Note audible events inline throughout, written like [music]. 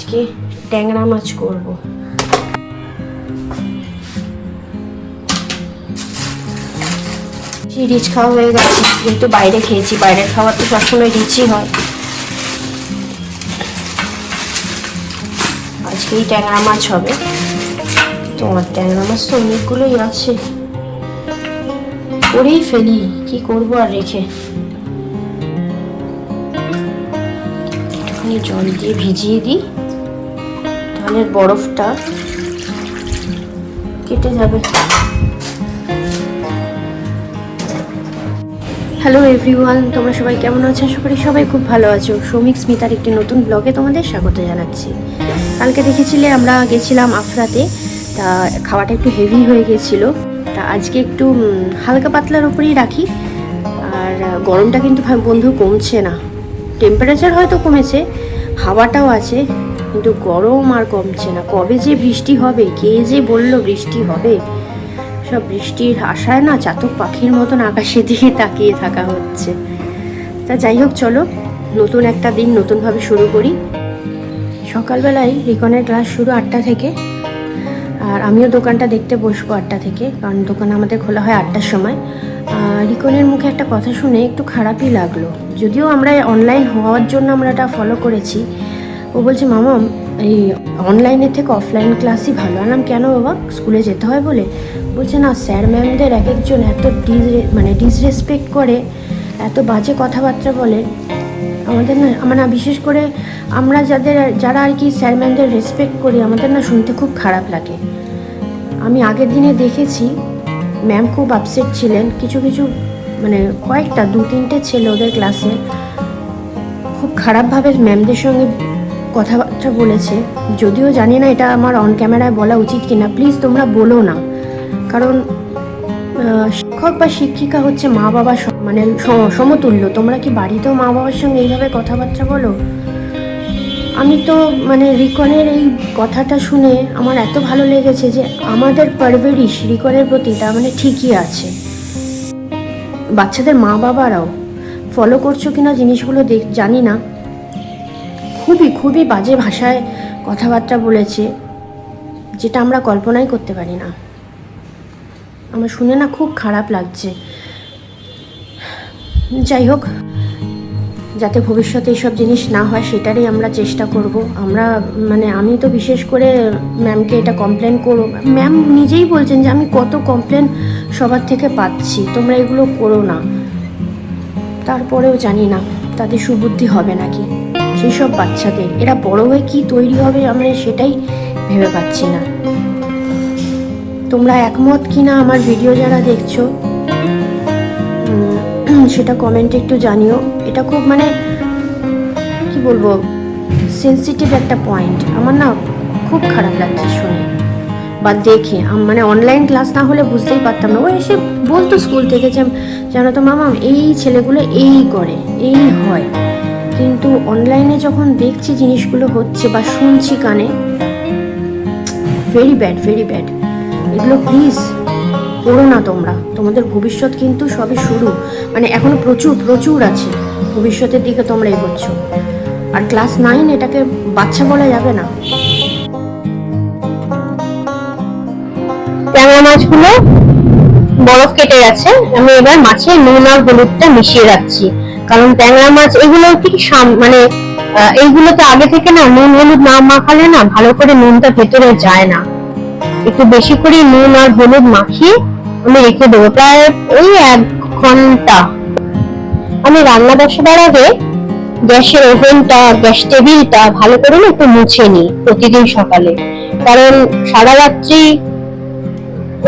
আজকে ট্যাংরা মাছ করব। রিচ খাওয়া হয়ে গেছে। কিন্তু বাইরে খেয়েছি, বাইরের খাবার তো সবসময় রিচই হয়। আজকেই ট্যাংরা মাছ হবে। তোমার ট্যাংরা মাছ তো অনেকগুলোই আছে। করেই ফেলি, কি করব আর রেখে? জল দিয়ে ভিজিয়ে দিই। তাহলে বরফটা কেটে যাবে। হ্যালো এভরিওয়ান তোমরা সবাই কেমন আছো? আশা করি সবাই খুব ভালো আছো। শ্রমিক স্মিতার একটি নতুন ব্লগে তোমাদের স্বাগত জানাচ্ছি। কালকে দেখেছিলে আমরা গেছিলাম আফরাতে। তা খাওয়াটা একটু হেভি হয়ে গেছিল। তা আজকে একটু হালকা পাতলার উপরেই রাখি। আর গরমটা কিন্তু বন্ধু কমছে না। টেম্পারেচার হয়তো কমেছে, হাওয়াটাও আছে। কিন্তু গরম আর কমছে না। কবে যে বৃষ্টি হবে, কে যে বলল বৃষ্টি হবে? সব বৃষ্টির আশায় না চাতক পাখির মতন আকাশের দিকে তাকিয়ে থাকা হচ্ছে। তা যাই হোক, চলো, নতুন একটা দিন নতুনভাবে শুরু করি। সকালবেলায় রিকনের ক্লাস শুরু আটটা থেকে, আর আমিও দোকানটা দেখতে বসবো আটটা থেকে, কারণ দোকান আমাদের খোলা হয় আটটার সময়। রিকনের মুখে একটা কথা শুনে একটু খারাপই লাগল। যদিও আমরা অনলাইন হওয়ার জন্য আমরা এটা ফলো করেছি ও বলছে, মামা, এই অনলাইনের থেকে অফলাইন ক্লাসই ভালো। আনাম কেন বাবা? স্কুলে যেতে হয় বলে? বলছে, না স্যার ম্যামদের এক একজন এত ডিস মানে ডিসরেসপেক্ট করে, এত বাজে কথাবার্তা বলে। আমাদের না আমার না বিশেষ করে আমরা যাদের, যারা আর কি স্যার ম্যামদের রেসপেক্ট করি, আমাদের না শুনতে খুব খারাপ লাগে। আমি আগের দিনে দেখেছি ম্যাম খুব আপসেট ছিলেন। কিছু কিছু মানে কয়েকটা দু তিনটে ছেলে ওদের ক্লাসে খুব খারাপভাবে ম্যামদের সঙ্গে কথাবার্তা বলেছে। যদিও জানি না এটা আমার অন ক্যামেরায় বলা উচিত কিনা। প্লিজ তোমরা বলো না। কারণ শিক্ষক বা শিক্ষিকা হচ্ছে মা বাবার মানে সমতুল্য। তোমরা কি বাড়িতেও মা বাবার সঙ্গে এইভাবে কথাবার্তা বলো? আমি তো মানে রিকনের এই কথাটা শুনে আমার এত ভালো লেগেছে যে আমাদের পারভেরিশ রিকনের প্রতি তার মানে ঠিকই আছে। বাচ্চাদের মা বাবারাও ফলো করছ কিনা জিনিসগুলো দেখ জানি না। খুবই খুবই বাজে ভাষায় কথাবার্তা বলেছে, যেটা আমরা কল্পনাই করতে পারি না। আমার শুনে না খুব খারাপ লাগছে। যাই হোক, যাতে ভবিষ্যতে এইসব জিনিস না হয়, সেটারই আমরা চেষ্টা করব। আমরা মানে আমি তো বিশেষ করে ম্যামকে এটা কমপ্লেন করো ম্যাম নিজেই বলছেন যে আমি কত কমপ্লেন সবার থেকে পাচ্ছি। তোমরা এগুলো করো না। তারপরেও জানি না, তাদের সুবুদ্ধি হবে নাকি। সেই সব বাচ্চাদের, এরা বড় হয়ে কি তৈরি হবে আমরা সেটাই ভেবে পাচ্ছি না। তোমরা একমত কিনা আমার ভিডিও যারা দেখছ? [clears throat] সেটা কমেন্টে একটু জানিও। এটা খুব মানে কি বলব সেন্সিটিভ একটা পয়েন্ট আমার না খুব খারাপ লাগছে শুনে। বা দেখে মানে অনলাইন ক্লাস না হলে বুঝতেই পারতাম না। ও এসে বলতো স্কুল থেকে যে, জানো তো মামা, এই ছেলেগুলো এই করে, এই হয়। কিন্তু অনলাইনে যখন দেখছি জিনিসগুলো হচ্ছে বা শুনছি কানে ভেরি ব্যাড ভেরি ব্যাড এগুলো প্লিজ করো না তোমরা। তোমাদের ভবিষ্যৎ কিন্তু সবে শুরু। মানে এখনও প্রচুর প্রচুর আছে। ভবিষ্যতের দিকে তোমরা এগোচ্ছ। আর ক্লাস নাইন এটাকে বাচ্চা বলা যাবে না। ট্যাংরা মাছগুলো বরফ কেটে গেছে। আমি এবার মাছে নুন আর হলুদটা মিশিয়ে রাখছি। কারণ ট্যাংরা মাছ এগুলো সাম- মানে আহ, এইগুলোতে আগে থেকে না নুন হলুদ না মাখালে না ভালো করে নুনটা ভেতরে যায় না। একটু বেশি করে নুন আর হলুদ মাখিয়ে আমি রেখে দেবো। প্রায় ওই এক ঘণ্টা। আমি রান্না বসাবার আগে গ্যাসের ওভেনটা গ্যাস টেবিলটা ভালো করে না একটু মুছে নিই প্রতিদিন সকালে। কারণ সারা রাত্রি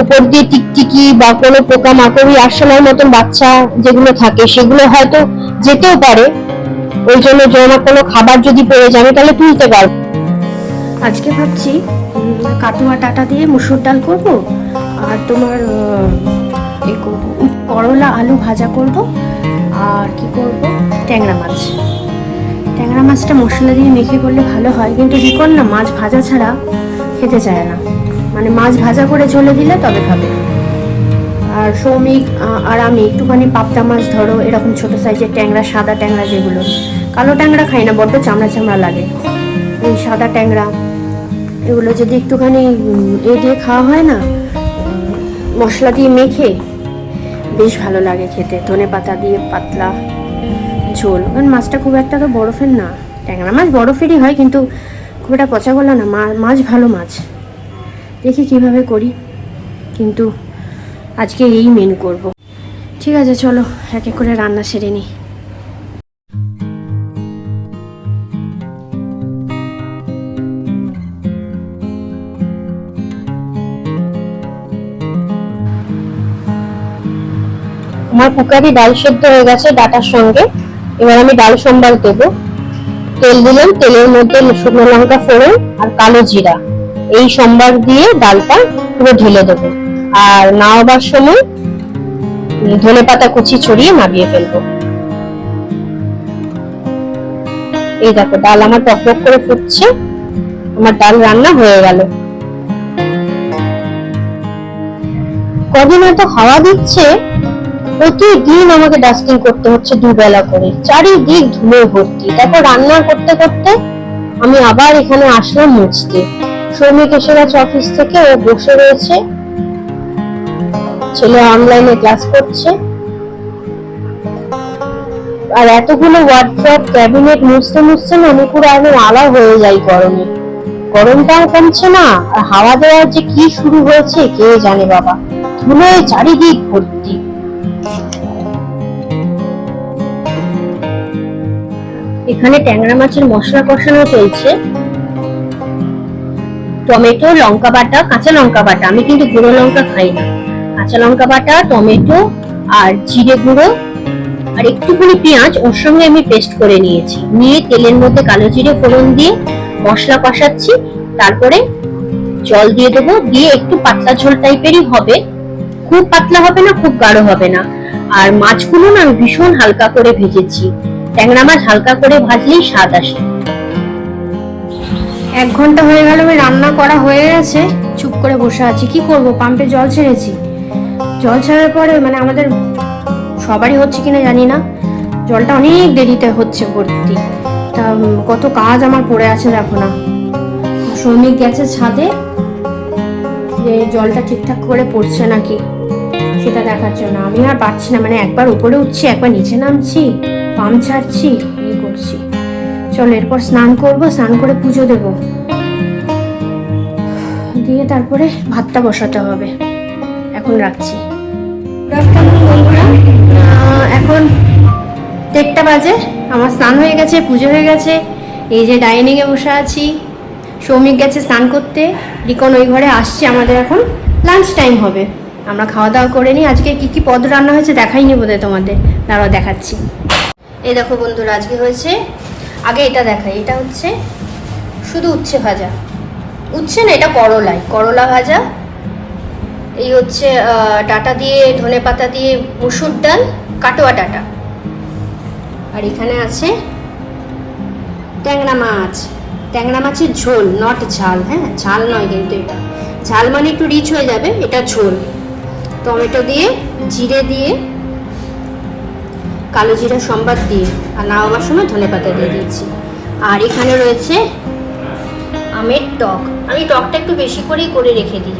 উপর দিয়ে টিকটিকি বা কোনো পোকা মাকড়ি আরশোলার মতন বাচ্চা যেগুলো থাকে, সেগুলো হয়তো যেতেও পারে। ওই জন্য জমা কোনো খাবার যদি পড়ে আমি তাহলে তুলতে পারব। আজকে ভাবছি কাটুয়া টাটা দিয়ে মুসুর ডাল করব, আর তোমার এ করব করলা আলু ভাজা করব, আর কি করব? ট্যাংরা মাছ। ট্যাংরা মাছটা মশলা দিয়ে মেখে করলে ভালো হয়, কিন্তু রিকন না, মাছ ভাজা ছাড়া খেতে চায় না। মানে মাছ ভাজা করে ঝোলে দিলে তবে খাবে। আর সৌমিক আর আমি একটুখানি পাবদা মাছ ধরো, এরকম ছোট সাইজের ট্যাংরা, সাদা ট্যাংরা যেগুলো। কালো ট্যাংরা খাই না, বড্ড চামড়া চামড়া লাগে। এই সাদা ট্যাংরা, এগুলো যদি একটুখানি এ দিয়ে খাওয়া হয় না মশলা দিয়ে মেখে, বেশ ভালো লাগে খেতে। ধনে পাতা দিয়ে পাতলা ঝোল। কারণ মাছটা খুব একটা তো বরফের না। ট্যাংরা মাছ বরফেরই হয়, কিন্তু খুব একটা পচা গলা না। মাছ ভালো মাছ। দেখি কীভাবে করি। কিন্তু আজকে এই মেনু করব। ঠিক আছে, চলো, এক এক করে রান্না সেরে নিই। আমার কুকারি ডাল সেদ্ধ হয়ে গেছে ডাটার সঙ্গে। এবার আমি ডাল সম্বার দেবো। তেল দিলাম, তেলের মধ্যে শুকনো লঙ্কা ফোড়ন আর কালো জিরা। এই সম্বার দিয়ে ডালটা পুরো ঢেলে দেবো। আর নাওয়াবার সময় ধনে পাতা কুচি ছড়িয়ে নামিয়ে ফেলব। এই দেখো, ডাল আমার টকবক করে ফুটছে। আমার ডাল রান্না হয়ে গেল। কদিন হয়তো হাওয়া দিচ্ছে, প্রতিদিন আমাকে ডাস্টিং করতে হচ্ছে দুবেলা করে। চারিদিক ধুলো ভর্তি। তারপর রান্না করতে করতে আমি আবার এখানে আসলাম মুছতে। শ্রমিক এসে গেছে অফিস থেকে ও বসে রয়েছে। ছেলে অনলাইনে ক্লাস করছে। আর এতগুলো ওয়ার্ড্রপ ক্যাবিনেট মুছতে মুছতে না আমি একদম আলা হয়ে যাই গরমে। গরমটাও কমছে না, আর হাওয়া দেওয়ার যে কি শুরু হয়েছে, কে জানে বাবা। ধুলোয় চারিদিক ভর্তি। এখানে ট্যাংরা মাছের মশলা কষানো চলছে। টমেটো, লঙ্কা বাটা, কাঁচা লঙ্কা বাটা। আমি কিন্তু গুঁড়ো লঙ্কা খাই না। কাঁচা লঙ্কা বাটা, টমেটো আর জিরে গুঁড়ো আর একটুখানি পেঁয়াজ, ওর সঙ্গে আমি পেস্ট করে নিয়েছি। নিয়ে তেলের মধ্যে কালো জিরে, ফোড়ন দিয়ে মশলা কষাচ্ছি। তারপরে জল দিয়ে দেবো। দিয়ে একটু পাতলা ঝোল টাইপেরই হবে। খুব পাতলা হবে না, খুব গাঢ় হবে না। আর মাছগুলো না আমি ভীষণ হালকা করে ভেজেছি। ট্যাংরা মাছ হালকা করে ভাজলেই স্বাদ আসে। এক ঘণ্টা হয়ে গেল, আমি রান্না করা হয়ে গেছে। চুপ করে বসে আছি। কি করব? পাম্পে জল ছেড়েছি। জল ছাড়ার পরে মানে আমাদের সবারই হচ্ছে কিনা জানি না। জলটা অনেক দেরিতে হচ্ছে ভর্তি। তা কত কাজ আমার পড়ে আছে দেখো না। শ্রমিক গেছে ছাদে। যে জলটা ঠিকঠাক করে পড়ছে নাকি, সেটা দেখার জন্য। আমি আর পারছি না মানে একবার উপরে উঠছি, একবার নিচে নামছি, পাম্প ছাড়ছি। চলো এরপর স্নান করব স্নান করে পুজো দেব। দিয়ে তারপরে ভাতটা বসাতে হবে। এখন রাখছি। এখন দেড়টা বাজে। আমার স্নান হয়ে গেছে পুজো হয়ে গেছে। এই যে ডাইনিংয়ে বসে আছি। সৌমিক গেছে স্নান করতে। রিকন ওই ঘরে আসছে আমাদের এখন। লাঞ্চ টাইম হবে। আমরা খাওয়া দাওয়া করে নিই। আজকে কি কি পদ রান্না হয়েছে দেখাইনি বোধহয় তোমাদের। দাঁড়াও দেখাচ্ছি। এই দেখো বন্ধুরা আজকে হয়েছে আগে এটা দেখাই এটা হচ্ছে শুধু উচ্ছে ভাজা। উচ্ছে না, এটা করলাই, করলা ভাজা। এই হচ্ছে ডাটা দিয়ে, ধনে পাতা দিয়ে মুসুর ডাল, কাটোয়া ডাটা। আর এখানে আছে ট্যাংরা মাছ। ট্যাংরা মাছের ঝোল নট ঝাল হ্যাঁ? ঝাল নয় কিন্তু এটা। ঝাল মানে একটু রিচ হয়ে যাবে, এটা ঝোল। টমেটো দিয়ে, জিরে দিয়ে কালো জিরা সম্বাদ দিয়ে আর না নামাবার সময় ধনে পাতা দিয়ে দিয়েছি আর এখানে রয়েছে আমের টক। আমি টকটা একটু বেশি করেই করে রেখে দিই।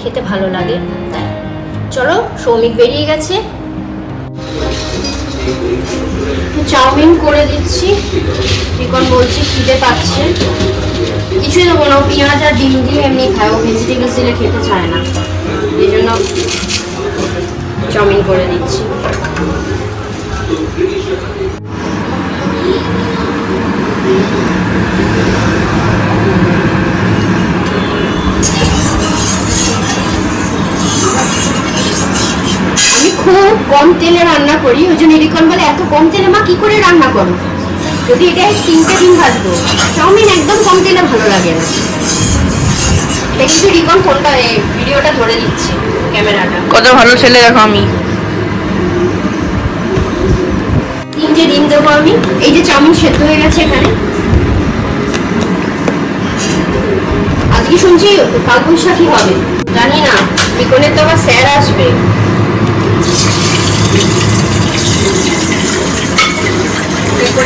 খেতে ভালো লাগে তাই। চলো সৌমিক বেরিয়ে গেছে। চাউমিন করে দিচ্ছি। বিকন বলছি খিদে পাচ্ছে। কিছুই দেবো না পেঁয়াজ আর ডিম দিয়ে এমনি খায় ও ভেজিটেবলস দিলে খেতে চায় না। এই জন্য চাউমিন করে দিচ্ছি। খুব কম তেলে রান্না করি, ওই জন্য রিকন বলে, এত কম তেলে মা কি করে রান্না করো? যদি এটা তিনটে দিন ভাজবো, চাউমিন একদম কম তেলে ভালো লাগে না। দেখছি রিকন? ফোনটা ভিডিওটা ধরে দিচ্ছে ক্যামেরাটা। কত ভালো ছেলে দেখো আমি। যে ডিম দেবো আমি, এই যে চাউমিন সেদ্ধ হয়ে গেছে এখানে। আজকে শুনছি কালবৈশাখী হবে, জানি না বিকনের তো আমার স্যার আসবে।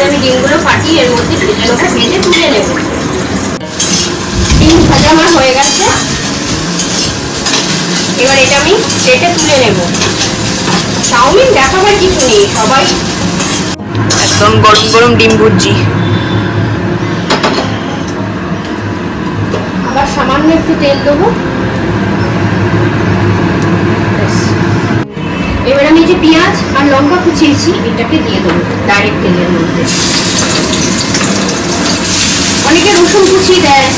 আমি ডিমগুলো ফাটিয়ে এর মধ্যে ভেজে নেব তুলে নেব। ডিম ভাজা আমার হয়ে গেছে। এবার এটা আমি কেটে তুলে নেব। চাউমিন দেখাবার কিছু নেই, সবাই একদম গরম গরম ডিম ভুজি আবার সামান্য একটু তেল দেবো। এবার আমি যে পেঁয়াজ আর লঙ্কা কুচিয়েছি, এটাকে দিয়ে দেবো ডাইরেক্ট তেলের মধ্যে। অনেকে রসুন কুচি দেয়।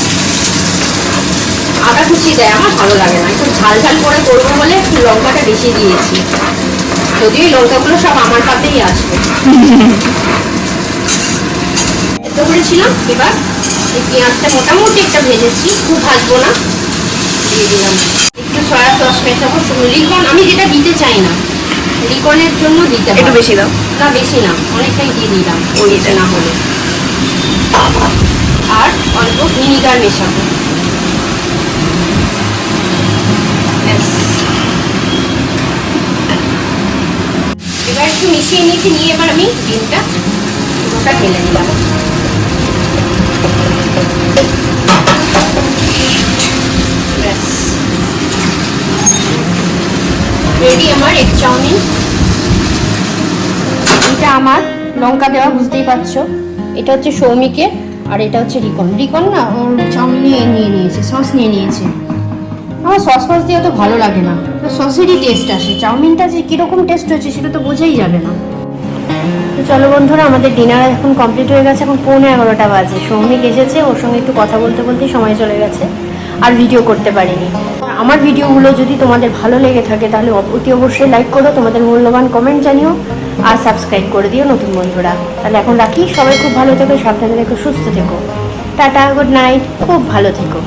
আদা কুচি দেয়, আমার ভালো লাগে না। একটু ঝাল ঝাল করে করব বলে একটু লঙ্কাটা বেশি দিয়েছি। এই লঙ্কাগুলো সব আমার পাতেই আসবে। এত করেছিলাম এবার এই পেঁয়াজটা মোটামুটি একটা ভেজেছি খুব ভাজবো না। দিয়ে দিলাম একটু সয়া সস মেশাবো লিকন আমি যেটা দিতে চাই না লিকনের জন্য দিতে একটু। বেশি দাও। না বেশি না অনেকটাই দিয়ে দিলাম ওই না হলে। আর অল্প ভিনিগার মেশাবো। ব্যাস। এবার একটু মিশিয়ে নিয়েছি, নিয়ে এবার আমি ডিমটা পুরোটা ঢেলে দিলাম রেডি আমার এগ চাউমিন। এটা আমার, লঙ্কা দেওয়া, বুঝতেই পারছ। এটা হচ্ছে সৌমিকের আর এটা হচ্ছে রিকন। রিকন না, ওর চাউমিন নিয়ে নিয়েছে, সস নিয়ে নিয়েছে। আমার সস ফস দিয়ে তো ভালো লাগে না। সসেরই টেস্ট আসে। চাউমিনটা যে কীরকম টেস্ট হচ্ছে সেটা তো বোঝাই যাবে না। তো চলো বন্ধুরা, আমাদের ডিনার এখন কমপ্লিট হয়ে গেছে। এখন পৌনে এগারোটা বাজে। সৌমিক এসেছে। ওর সঙ্গে একটু কথা বলতে বলতেই সময় চলে গেছে। আর ভিডিও করতে পারিনি। আমার ভিডিওগুলো যদি তোমাদের ভালো লেগে থাকে, তাহলে অতি অবশ্যই লাইক করো। তোমাদের মূল্যবান কমেন্ট জানিও। আর সাবস্ক্রাইব করে দিও নতুন বন্ধুরা। তাহলে এখন রাখি। সবাই খুব ভালো থেকো, সাবধানে থেকো, সুস্থ থেকো। টাটা গুড নাইট খুব ভালো থেকো।